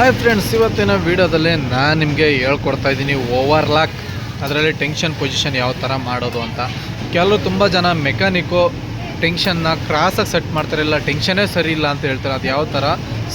Hi friends ಇವತ್ತಿನ ವಿಡಿಯೋದಲ್ಲಿ ನಾನು ನಿಮಗೆ ಹೇಳ್ಕೊಡ್ತಾ ಇದ್ದೀನಿ ಓವರ್ಲಾಕ್ ಅದರಲ್ಲಿ ಟೆನ್ಷನ್ ಪೊಸಿಷನ್ ಯಾವ ಥರ ಮಾಡೋದು ಅಂತ. ಕೆಲವು ತುಂಬ ಜನ ಮೆಕ್ಯಾನಿಕು ಟೆನ್ಷನ್ನ ಕ್ರಾಸಾಗಿ ಸೆಟ್ ಮಾಡ್ತಾರೆ, ಇಲ್ಲ ಟೆನ್ಷನ್ನೇ ಸರಿ ಇಲ್ಲ ಅಂತ ಹೇಳ್ತಾರೆ, ಅದು ಯಾವ ಥರ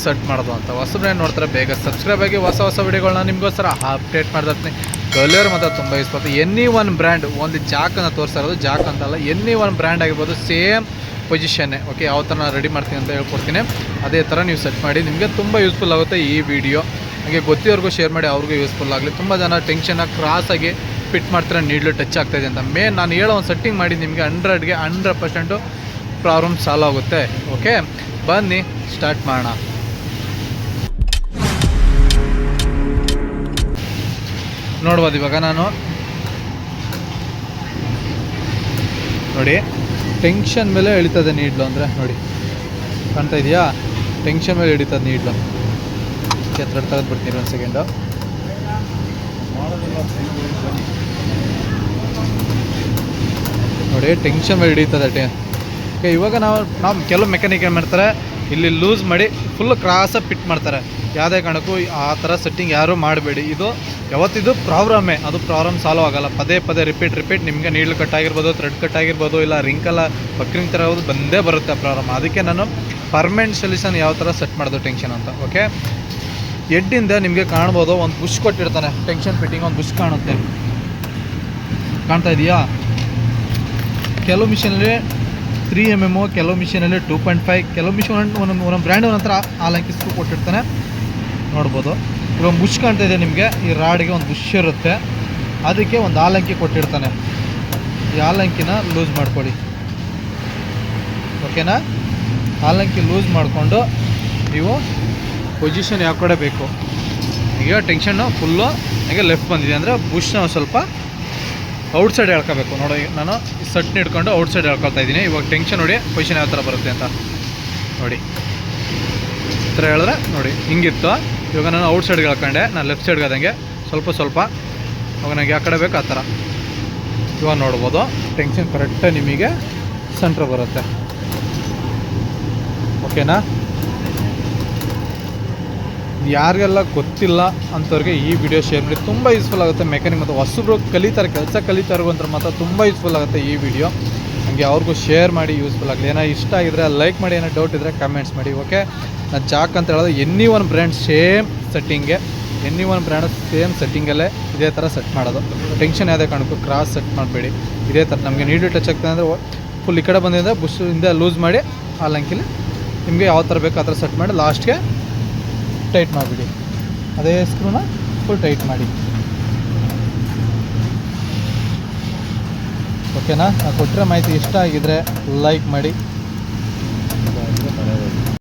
ಸೆಟ್ ಮಾಡೋದು ಅಂತ. ಹೊಸಬ್ರೆ ನೋಡ್ತಾರೆ, ಬೇಗ ಸಬ್ಸ್ಕ್ರೈಬ್ ಆಗಿ ಹೊಸ ಹೊಸ ವೀಡಿಯೋಗಳನ್ನ ನಿಮಗೋಸ್ಕರ ಅಪ್ಡೇಟ್ ಮಾಡ್ತೀನಿ ಕಲರ್ ಮಾತ್ರ ತುಂಬ ಇಷ್ಟಪಡ್ತು ಎನಿ ಒನ್ ಬ್ರ್ಯಾಂಡ್ ಒಂದು ಜಾಕನ್ನು ತೋರಿಸ್ತಾ ಇರೋದು, ಜಾಕ್ ಅಂತಲ್ಲ ಎನಿ ಒನ್ ಬ್ರ್ಯಾಂಡ್ ಆಗಿರ್ಬೋದು ಸೇಮ್ ಪೊಸಿಷನ್ನೇ ಓಕೆ ಯಾವ ಥರ ರೆಡಿ ಮಾಡ್ತೀನಿ ಅಂತ ಹೇಳ್ಕೊಡ್ತೀನಿ. ಅದೇ ಥರ ನೀವು ಸೆಟ್ ಮಾಡಿ, ನಿಮಗೆ ತುಂಬ ಯೂಸ್ಫುಲ್ ಆಗುತ್ತೆ ಈ ವಿಡಿಯೋ ಹಾಗೆ ಗೊತ್ತಿರೋರ್ಗೂ ಶೇರ್ ಮಾಡಿ, ಅವ್ರಿಗೂ ಯೂಸ್ಫುಲ್ ಆಗಲಿ. ತುಂಬ ಜನ ಟೆನ್ಷನ್ನ ಕ್ರಾಸಾಗಿ ಫಿಟ್ ಮಾಡ್ತಾರೆ ನೀಡ್ಲು ಟಚ್ ಆಗ್ತಾಯಿದೆ ಅಂತ. ಮೇನ್ ನಾನು ಹೇಳೋ ಒಂದು ಸೆಟ್ಟಿಂಗ್ ಮಾಡಿ, ನಿಮಗೆ ಹಂಡ್ರೆಡ್ಗೆ ಹಂಡ್ರೆಡ್ ಪರ್ಸೆಂಟು ಪ್ರಾಬ್ಲಮ್ ಸಾಲ್ವ್ ಆಗುತ್ತೆ. ಓಕೆ ಬನ್ನಿ ಸ್ಟಾರ್ಟ್ ಮಾಡೋಣ. ನೋಡ್ಬೋದು ಇವಾಗ ನಾನು. ನೋಡಿ ಟೆನ್ಷನ್ ಮೇಲೆ ಎಳಿತದೆ ನೀಡ್ಲು ಅಂದರೆ, ನೋಡಿ. ಕಾಣ್ತಾ ಇದೆಯಾ? ಟೆನ್ಷನ್ ಮೇಲೆ ಹಿಡಿತದ ನೀಡ್ಲ. ಹತ್ರ ತೆಗೆದು ಬಿಡ್ತೀನಿ ಒಂದು ಸೆಕೆಂಡು ನೋಡಿ, ಟೆನ್ಷನ್ ಮೇಲೆ ಹಿಡಿತದೆ ಟೆ ಇವಾಗ ನಾವು ನಾವು ಕೆಲವು ಮೆಕ್ಯಾನಿಕ್ ಏನು ಮಾಡ್ತಾರೆ, ಇಲ್ಲಿ ಲೂಸ್ ಮಾಡಿ ಫುಲ್ ಕ್ರಾಸಾಗಿ ಫಿಟ್ ಮಾಡ್ತಾರೆ. ಯಾವುದೇ ಕಾರಣಕ್ಕೂ ಆ ಥರ ಸೆಟ್ಟಿಂಗ್ ಯಾರೂ ಮಾಡಬೇಡಿ. ಇದು ಯಾವತ್ತಿದು ಪ್ರಾಬ್ಲಮ್ಮೇ ಅದು ಪ್ರಾಬ್ಲಮ್ ಸಾಲ್ವ್ ಆಗಲ್ಲ. ಪದೇ ಪದೇ ರಿಪೀಟ್ ರಿಪೀಟ್ ನಿಮಗೆ ನೀಡ್ಲು ಕಟ್ ಆಗಿರ್ಬೋದು ಥ್ರೆಡ್ ಕಟ್ ಆಗಿರ್ಬೋದು, ಇಲ್ಲ ರಿಂಕಲ್ಲ ಪಕ್ರಿಂಗ್ ಥರ ಬಂದೇ ಬರುತ್ತೆ ಪ್ರಾಬ್ಲಮ್ ಅದಕ್ಕೆ ನಾನು ಪರ್ಮನೆಂಟ್ ಸೊಲ್ಯೂಷನ್ ಯಾವ ಥರ ಸೆಟ್ ಮಾಡೋದು ಟೆನ್ಷನ್ ಅಂತ ಓಕೆ ಎಡ್ಡಿಂದ ನಿಮಗೆ ಕಾಣ್ಬೋದು, ಒಂದು ಬುಷ್ ಕೊಟ್ಟಿರ್ತಾನೆ ಟೆನ್ಷನ್ ಫಿಟ್ಟಿಂಗ್ ಒಂದು ಬುಷ್ ಕಾಣುತ್ತೆ. ಕಾಣ್ತಾ ಇದೆಯಾ? ಕೆಲವು ಮಿಷಿನಲ್ಲಿ ತ್ರೀ ಎಂ ಎಮ್ಮು ಕೆಲವು ಮಿಷಿನಲ್ಲಿ ಟೂ ಪಾಯಿಂಟ್ ಫೈವ್ ಕೆಲವು ಮಿಷನ್ ಒಂದೊಂದು ಒಂದೊಂದು ಬ್ರ್ಯಾಂಡ್ ಒಂದೊಂಥರ ಆಲಂಕಿ ಸ್ಕ್ರೂ ಕೊಟ್ಟಿರ್ತಾನೆ. ನೋಡ್ಬೋದು. ಇವಾಗ ಬುಷ್ ಕಾಣ್ತಾ ಇದೆ ನಿಮಗೆ, ಈ ರಾಡ್ಗೆ ಒಂದು ಬುಷ್ ಇರುತ್ತೆ. ಅದಕ್ಕೆ ಒಂದು ಆಲಂಕಿ ಕೊಟ್ಟಿರ್ತಾನೆ. ಈ ಆಲಂಕಿನ ಲೂಸ್ ಮಾಡ್ಕೊಳ್ಳಿ ಓಕೆನಾ ಆಲಂಕಿ ಲೂಸ್ ಮಾಡಿಕೊಂಡು ನೀವು ಪೊಸಿಷನ್ ಯಾವ ಕಡೆ ಬೇಕು? ಈಗ ಟೆನ್ಷನ್ನು ಫುಲ್ಲು ಹಾಗೆ ಲೆಫ್ಟ್ ಬಂದಿದೆ ಅಂದರೆ ಬುಷ್ನ ಸ್ವಲ್ಪ ಔಟ್ಸೈಡ್ ಹೇಳ್ಕೋಬೇಕು ನೋಡಿ, ನಾನು ಸಟ್ನ ಹಿಡ್ಕೊಂಡು ಔಟ್ಸೈಡ್ ಹೇಳ್ಕೊಳ್ತಾ ಇದ್ದೀನಿ. ಇವಾಗ ಟೆನ್ಷನ್ ನೋಡಿ ಪೊಸಿಷನ್ ಯಾವ ಥರ ಬರುತ್ತೆ ಅಂತ. ನೋಡಿ, ಈ ಥರ ಹೇಳಿದ್ರೆ ನೋಡಿ, ಹಿಂಗಿತ್ತು. ಇವಾಗ ನಾನು ಔಟ್ ಸೈಡ್ಗೆ ಹೇಳ್ಕೊಂಡೆ ನಾನು ಲೆಫ್ಟ್ ಸೈಡ್ಗೆ ಆದಂಗೆ ಸ್ವಲ್ಪ ಸ್ವಲ್ಪ ಇವಾಗ ನನಗೆ ಯಾವ ಕಡೆ ಬೇಕು ಆ ಥರ. ಇವಾಗ ನೋಡ್ಬೋದು ಟೆನ್ಷನ್ ಕರೆಕ್ಟಾಗಿ ನಿಮಗೆ ಸೆಂಟ್ರ್ ಬರುತ್ತೆ. ಓಕೆನಾ? ಯಾರಿಗೆಲ್ಲ ಗೊತ್ತಿಲ್ಲ ಅಂಥವ್ರಿಗೆ ಈ ವಿಡಿಯೋ ಶೇರ್ ಮಾಡಿ ತುಂಬ ಯೂಸ್ಫುಲ್ ಆಗುತ್ತೆ. ಮೆಕ್ಯಾನಿಕ್ ಮತ್ತು ಹೊಸಬ್ರು ಕಲಿತಾರೆ, ಕೆಲಸ ಕಲಿತಾರೋ ಅಂತ ಮಾತ್ರ ತುಂಬ ಯೂಸ್ಫುಲ್ ಆಗುತ್ತೆ ಈ ವಿಡಿಯೋ ಹಾಗೆ ಅವ್ರಿಗೂ ಶೇರ್ ಮಾಡಿ ಯೂಸ್ಫುಲ್ ಆಗಲಿ. ಏನೋ ಇಷ್ಟ ಆಗಿದ್ರೆ ಲೈಕ್ ಮಾಡಿ, ಏನೋ ಡೌಟ್ ಇದ್ದರೆ ಕಮೆಂಟ್ಸ್ ಮಾಡಿ ಓಕೆ ನಾನು ಜಾಕ್ ಅಂತ ಹೇಳೋದು ಎನಿ ಒನ್ ಬ್ರ್ಯಾಂಡ್ ಸೇಮ್ ಸೆಟ್ಟಿಂಗೆ ಎನಿ ಒನ್ ಬ್ರ್ಯಾಂಡ್ ಸೇಮ್ ಸೆಟ್ಟಿಂಗಲ್ಲೇ ಇದೇ ಥರ ಸೆಟ್ ಮಾಡೋದು. ಟೆನ್ಷನ್ ಯಾವುದೇ ಕಾರಣಕ್ಕೂ ಕ್ರಾಸ್ ಸೆಟ್ ಮಾಡಬೇಡಿ. ಇದೇ ಥರ ನಮಗೆ ನೀಡು ಟಚ್ ಆಗ್ತದೆ ಅಂದರೆ ಫುಲ್ ಈ ಕಡೆ ಬಂದಿದೆ ಬುಷ್ ಇಂದ ಲೂಸ್ ಮಾಡಿ, ಆ ಲಂಕಿಲಿ ನಿಮಗೆ ಯಾವ ಥರ ಬೇಕು ಆ ಥರ ಸೆಟ್ ಮಾಡಿ ಲಾಸ್ಟ್ಗೆ ಟೈಟ್ ಮಾಡಿಬಿಡಿ. ಅದೇ ಸ್ಕ್ರೂನ ಫುಲ್ ಟೈಟ್ ಮಾಡಿ. ಓಕೆನಾ ಕೊಟ್ಟರೆ ಮಾಹಿತಿ ಇಷ್ಟ ಆಗಿದ್ರೆ ಲೈಕ್ ಮಾಡಿ.